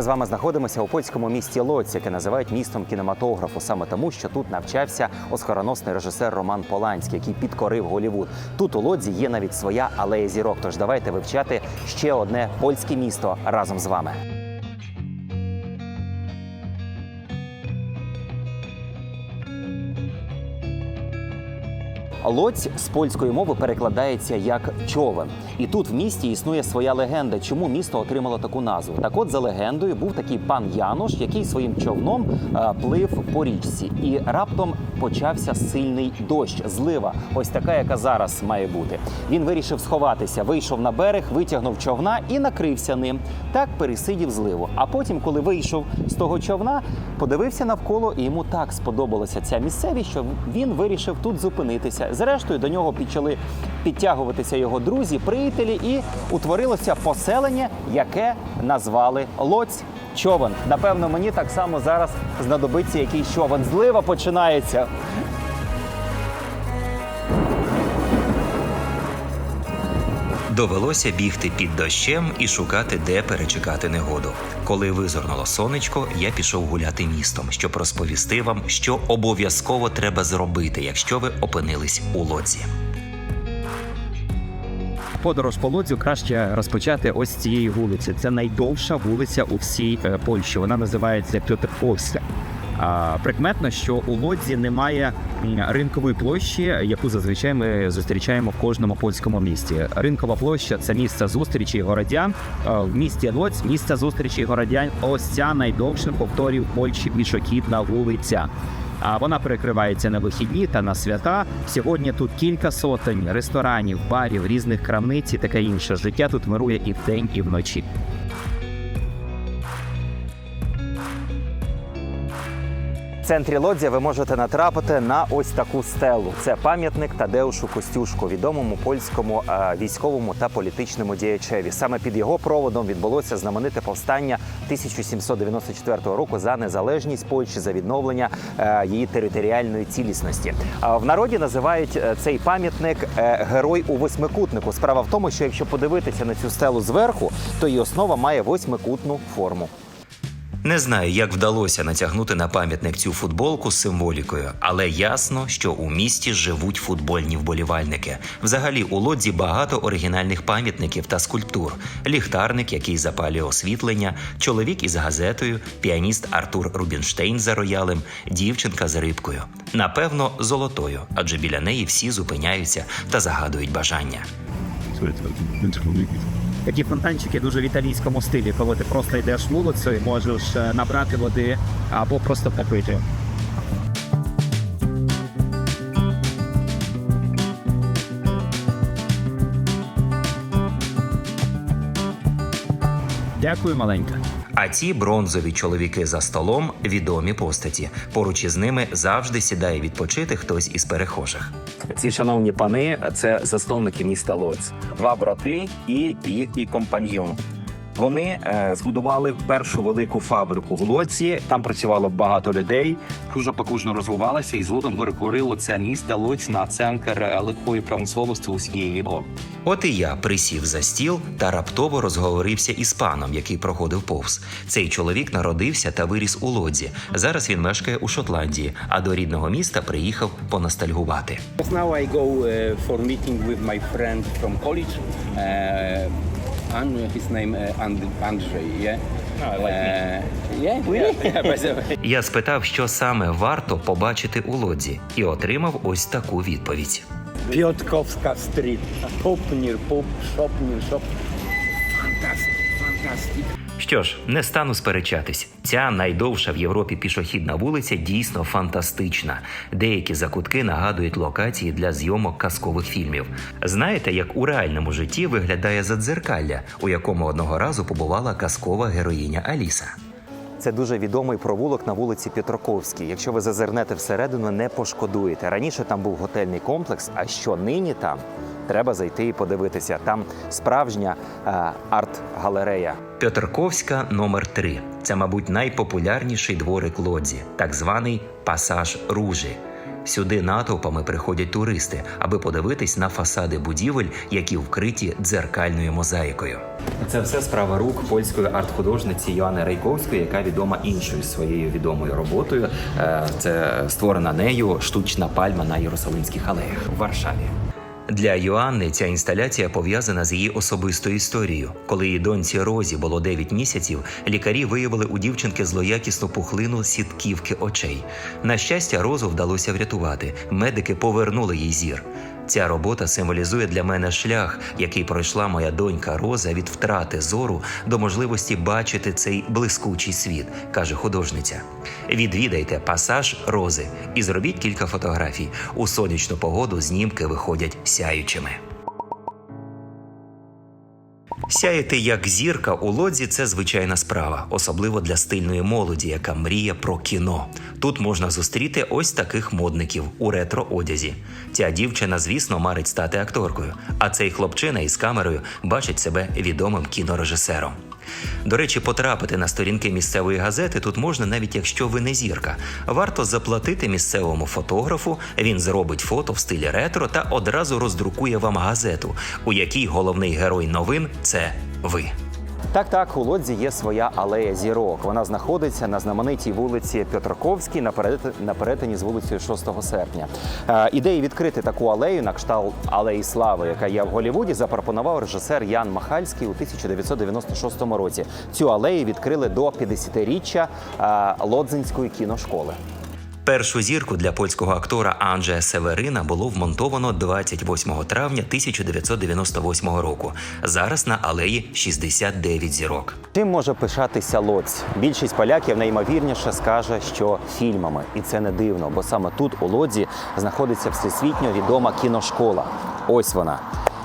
Ми з вами знаходимося у польському місті Лоць, яке називають містом кінематографу, саме тому, що тут навчався оскароносний режисер Роман Поланський, який підкорив Голівуд. Тут у Лодзі є навіть своя алея зірок. Тож давайте вивчати ще одне польське місто разом з вами. Лоць з польської мови перекладається як човен. І тут в місті існує своя легенда, чому місто отримало таку назву. Так от, за легендою, був такий пан Янош, який своїм човном е, плив по річці. І раптом почався сильний дощ, злива, ось така, яка зараз має бути. Він вирішив сховатися, вийшов на берег, витягнув човна і накрився ним. Так пересидів зливу. А потім, коли вийшов з того човна, подивився навколо, і йому так сподобалася ця місцевість, що він вирішив тут зупинитися. Зрештою, до нього почали підтягуватися його друзі, приятелі, і утворилося поселення, яке назвали Лоць. Човен. Напевно, мені так само зараз знадобиться якийсь човен. Злива починається. Довелося бігти під дощем і шукати, де перечекати негоду. Коли визирнуло сонечко, я пішов гуляти містом, щоб розповісти вам, що обов'язково треба зробити, якщо ви опинились у лодзі. Подорож по Лодзю краще розпочати ось з цієї вулиці. Це найдовша вулиця у всій е, Польщі. Вона називається Пьотрковська. Прикметно, що у Лодзі немає ринкової площі, яку зазвичай ми зустрічаємо в кожному польському місті. Ринкова площа це місце зустрічі городян. В місті Лодзь місце зустрічі городян. Ось ця найдовша повторів Польщі пішохідна вулиця. А вона перекривається на вихідні та на свята. Сьогодні тут кілька сотень ресторанів, барів, різних крамниць і таке інше. Життя тут мирує і вдень, і вночі. Центрі Лодзя ви можете натрапити на ось таку стелу. Це пам'ятник Тадеушу Костюшку, відомому польському е, військовому та політичному діячеві. Саме під його проводом відбулося знамените повстання 1794 року за незалежність Польщі за відновлення е, її територіальної цілісності. А в народі називають е, цей пам'ятник е, герой у восьмикутнику. Справа в тому, що якщо подивитися на цю стелу зверху, то її основа має восьмикутну форму. Не знаю, як вдалося натягнути на пам'ятник цю футболку з символікою, але ясно, що у місті живуть футбольні вболівальники. Взагалі у лодзі багато оригінальних пам'ятників та скульптур: ліхтарник, який запалює освітлення, чоловік із газетою, піаніст Артур Рубінштейн за роялем, дівчинка з рибкою. Напевно, золотою, адже біля неї всі зупиняються та загадують бажання. Такі фонтанчики дуже в італійському стилі, коли ти просто йдеш вулицею, можеш е, набрати води або просто попити. Дякую, маленька. А ці бронзові чоловіки за столом відомі постаті. Поруч із ними завжди сідає відпочити хтось із перехожих. Ці шановні пани це засновники міста Лоць, два брати і їхній компаньйон. Вони е, збудували першу велику фабрику в Лоці. Там працювало багато людей. Дуже потужно розвивалося і згодом перетворило це місто Лоць на центр е, легкої промисловості усієї Європи. От і я присів за стіл та раптово розговорився із паном, який проходив повз. Цей чоловік народився та виріс у лодзі. Зараз він мешкає у Шотландії, а до рідного міста приїхав поностальгувати. Just now I go uh, for meeting with my friend from college. Uh, and his name uh, And- Andrzej. Yeah. Uh, yeah, really? Yeah, by the way. Я спитав, що саме варто побачити у лодзі, і отримав ось таку відповідь. Piotrkowska Street. Pub near pub, shop near shop. Що ж, не стану сперечатись. Ця найдовша в Європі пішохідна вулиця дійсно фантастична. Деякі закутки нагадують локації для зйомок казкових фільмів. Знаєте, як у реальному житті виглядає задзеркалля, у якому одного разу побувала казкова героїня Аліса. Це дуже відомий провулок на вулиці Петроковській. Якщо ви зазирнете всередину, не пошкодуєте. Раніше там був готельний комплекс, а що нині там? Треба зайти і подивитися. Там справжня е, арт-галерея. Петерковська номер 3 Це, мабуть, найпопулярніший дворик лодзі, так званий пасаж ружі. Сюди натовпами приходять туристи, аби подивитись на фасади будівель, які вкриті дзеркальною мозаїкою. Це все справа рук польської арт-художниці Йоанни Рейковської, яка відома іншою своєю відомою роботою. Е, Це створена нею штучна пальма на Єрусалимських алеях в Варшаві. Для Йоанни ця інсталяція пов'язана з її особистою історією. Коли її доньці Розі було 9 місяців, лікарі виявили у дівчинки злоякісну пухлину сітківки очей. На щастя, розу вдалося врятувати. Медики повернули їй зір. Ця робота символізує для мене шлях, який пройшла моя донька Роза від втрати зору до можливості бачити цей блискучий світ, каже художниця. Відвідайте пасаж Рози і зробіть кілька фотографій. У сонячну погоду знімки виходять сяючими. Сяяти як зірка у лодзі це звичайна справа, особливо для стильної молоді, яка мріє про кіно. Тут можна зустріти ось таких модників у ретро-одязі. Ця дівчина, звісно, марить стати акторкою, а цей хлопчина із камерою бачить себе відомим кінорежисером. До речі, потрапити на сторінки місцевої газети тут можна, навіть якщо ви не зірка. Варто заплатити місцевому фотографу. Він зробить фото в стилі ретро та одразу роздрукує вам газету, у якій головний герой новин це ви. Так, так, у Лодзі є своя алея зірок. Вона знаходиться на знаменитій вулиці Петраковській на перетині з вулицею 6 серпня. Е, ідеї відкрити таку алею на кшталт алеї слави, яка є в Голлівуді, запропонував режисер Ян Махальський у 1996 році. Цю алею відкрили до 50-річчя е, Лодзинської кіношколи. Першу зірку для польського актора Анджея Северина було вмонтовано 28 травня 1998 року. Зараз на алеї 69 зірок. Чим може пишатися Лодзь? Більшість поляків найімовірніше скаже, що фільмами, і це не дивно, бо саме тут у Лодзі знаходиться всесвітньо відома кіношкола. Ось вона.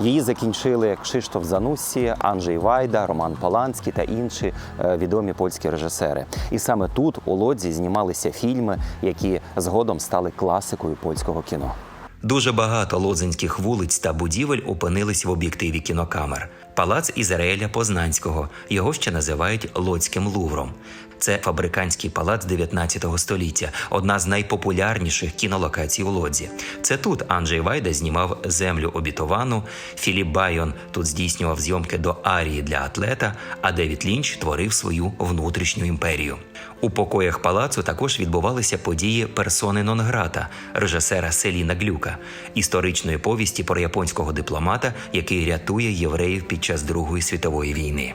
Її закінчили Кшиштоф Зануссі, Анджей Вайда, Роман Поланський та інші е, відомі польські режисери. І саме тут у Лодзі знімалися фільми, які згодом стали класикою польського кіно. Дуже багато лодзинських вулиць та будівель опинились в об'єктиві кінокамер. Палац Ізраїля Познанського його ще називають Лодським Лувром. Це фабриканський палац 19 століття, одна з найпопулярніших кінолокацій у Лодзі. Це тут Анджей Вайда знімав землю обітовану. Філіп Байон тут здійснював зйомки до арії для атлета, а Девід Лінч творив свою внутрішню імперію. У покоях палацу також відбувалися події персони Нонграта, режисера Селіна Глюка, історичної повісті про японського дипломата, який рятує євреїв під час Другої світової війни.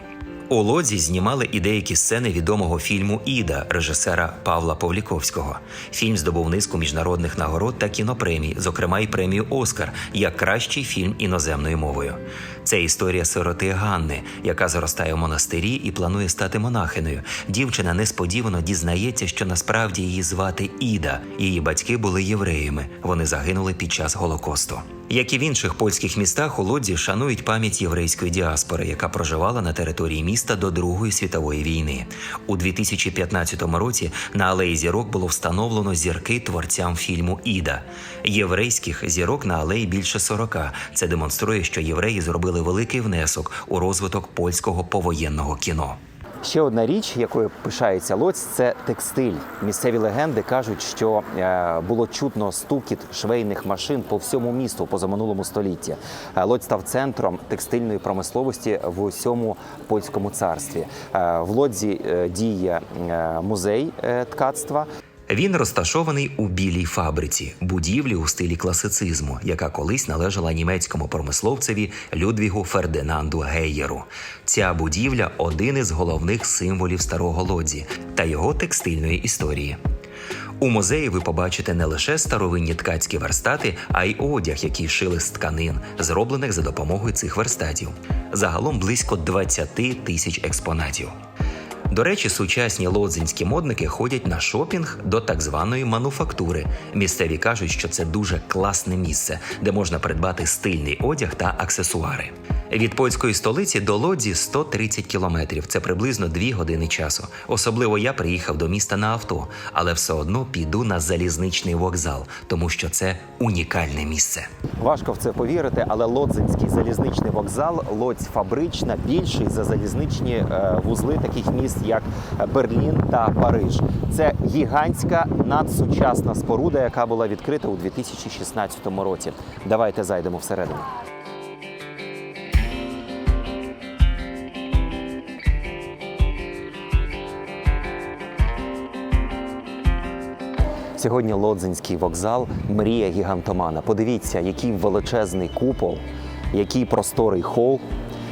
У Лодзі знімали і деякі сцени відомого фільму Іда режисера Павла Павліковського. Фільм здобув низку міжнародних нагород та кінопремій, зокрема й премію Оскар як кращий фільм іноземною мовою. Це історія сироти Ганни, яка зростає в монастирі і планує стати монахиною. Дівчина несподівано дізнається, що насправді її звати Іда. Її батьки були євреями. Вони загинули під час голокосту. Як і в інших польських містах, у Лодзі шанують пам'ять єврейської діаспори, яка проживала на території міста до Другої світової війни. У 2015 році на алеї зірок було встановлено зірки творцям фільму Іда. Єврейських зірок на алеї більше 40. Це демонструє, що євреї зробили великий внесок у розвиток польського повоєнного кіно. Ще одна річ, якою пишається Лоць, це текстиль. Місцеві легенди кажуть, що е, було чутно стукіт швейних машин по всьому місту позаминулому столітті. Е, Лодь став центром текстильної промисловості в усьому польському царстві. Е, В Лодзі діє музей ткацтва. Він розташований у білій фабриці, будівлі у стилі класицизму, яка колись належала німецькому промисловцеві Людвігу Фердинанду Гейєру. Ця будівля один із головних символів старого лодзі та його текстильної історії. У музеї ви побачите не лише старовинні ткацькі верстати, а й одяг, який шили з тканин, зроблених за допомогою цих верстатів. Загалом близько 20 тисяч експонатів. До речі, сучасні лодзинські модники ходять на шопінг до так званої мануфактури. Місцеві кажуть, що це дуже класне місце, де можна придбати стильний одяг та аксесуари. Від польської столиці до Лодзі 130 кілометрів. Це приблизно 2 години часу. Особливо я приїхав до міста на авто, але все одно піду на залізничний вокзал, тому що це унікальне місце. Важко в це повірити, але Лодзинський залізничний вокзал, Лодзь фабрична, більший за залізничні е, вузли таких міст, як Берлін та Париж. Це гігантська надсучасна споруда, яка була відкрита у 2016 році. Давайте зайдемо всередину. Сьогодні Лодзинський вокзал мрія гігантомана. Подивіться, який величезний купол, який просторий хол.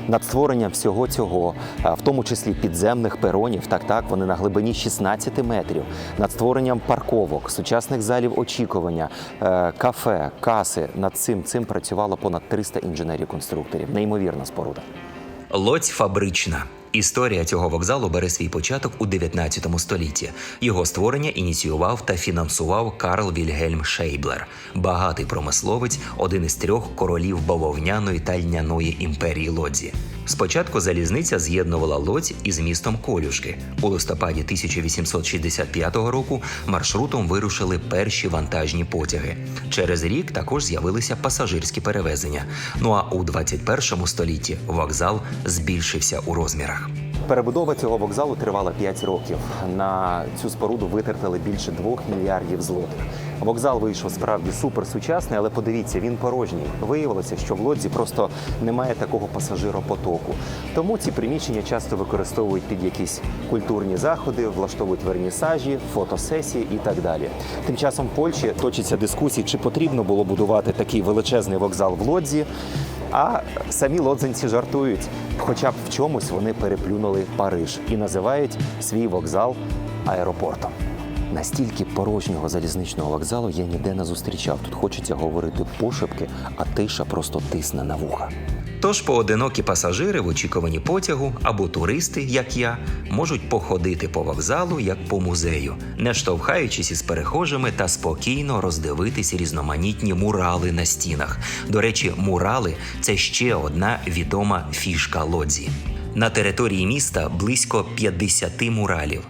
Над створенням всього цього, в тому числі підземних перонів, так так вони на глибині 16 метрів, над створенням парковок, сучасних залів очікування, е, кафе, каси. Над цим цим працювало понад 300 інженерів-конструкторів. Неймовірна споруда. Лодзь фабрична. Історія цього вокзалу бере свій початок у 19 столітті. Його створення ініціював та фінансував Карл Вільгельм Шейблер, багатий промисловець, один із трьох королів бавовняної та льняної імперії Лодзі. Спочатку залізниця з'єднувала Лодзь із містом Колюшки. У листопаді 1865 року маршрутом вирушили перші вантажні потяги. Через рік також з'явилися пасажирські перевезення. Ну а у 21 столітті вокзал збільшився у розмірах. Перебудова цього вокзалу тривала 5 років. На цю споруду витратили більше 2 мільярдів злотих. Вокзал вийшов справді суперсучасний, але подивіться, він порожній. Виявилося, що в Лодзі просто немає такого пасажиропотоку. Тому ці приміщення часто використовують під якісь культурні заходи, влаштовують вернісажі, фотосесії і так далі. Тим часом в Польщі точаться дискусії, чи потрібно було будувати такий величезний вокзал в Лодзі. А самі лодзинці жартують, хоча б в чомусь вони переплюнули Париж і називають свій вокзал аеропортом. Настільки порожнього залізничного вокзалу я ніде не зустрічав. Тут хочеться говорити пошепки, а тиша просто тисне на вуха. Тож поодинокі пасажири в очікуванні потягу або туристи, як я, можуть походити по вокзалу як по музею, не штовхаючись із перехожими та спокійно роздивитись різноманітні мурали на стінах. До речі, мурали це ще одна відома фішка лодзі. На території міста близько 50 муралів.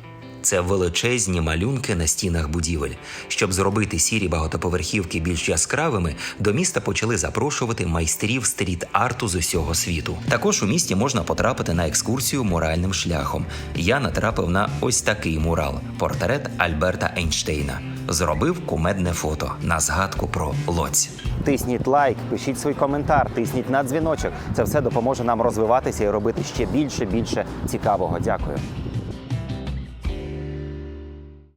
Це величезні малюнки на стінах будівель. Щоб зробити сірі багатоповерхівки більш яскравими, до міста почали запрошувати майстрів стріт-арту з усього світу. Також у місті можна потрапити на екскурсію муральним шляхом. Я натрапив на ось такий мурал портрет Альберта Ейнштейна. Зробив кумедне фото на згадку про Лоць. Тисніть лайк, пишіть свій коментар, тисніть на дзвіночок. Це все допоможе нам розвиватися і робити ще більше більше цікавого. Дякую.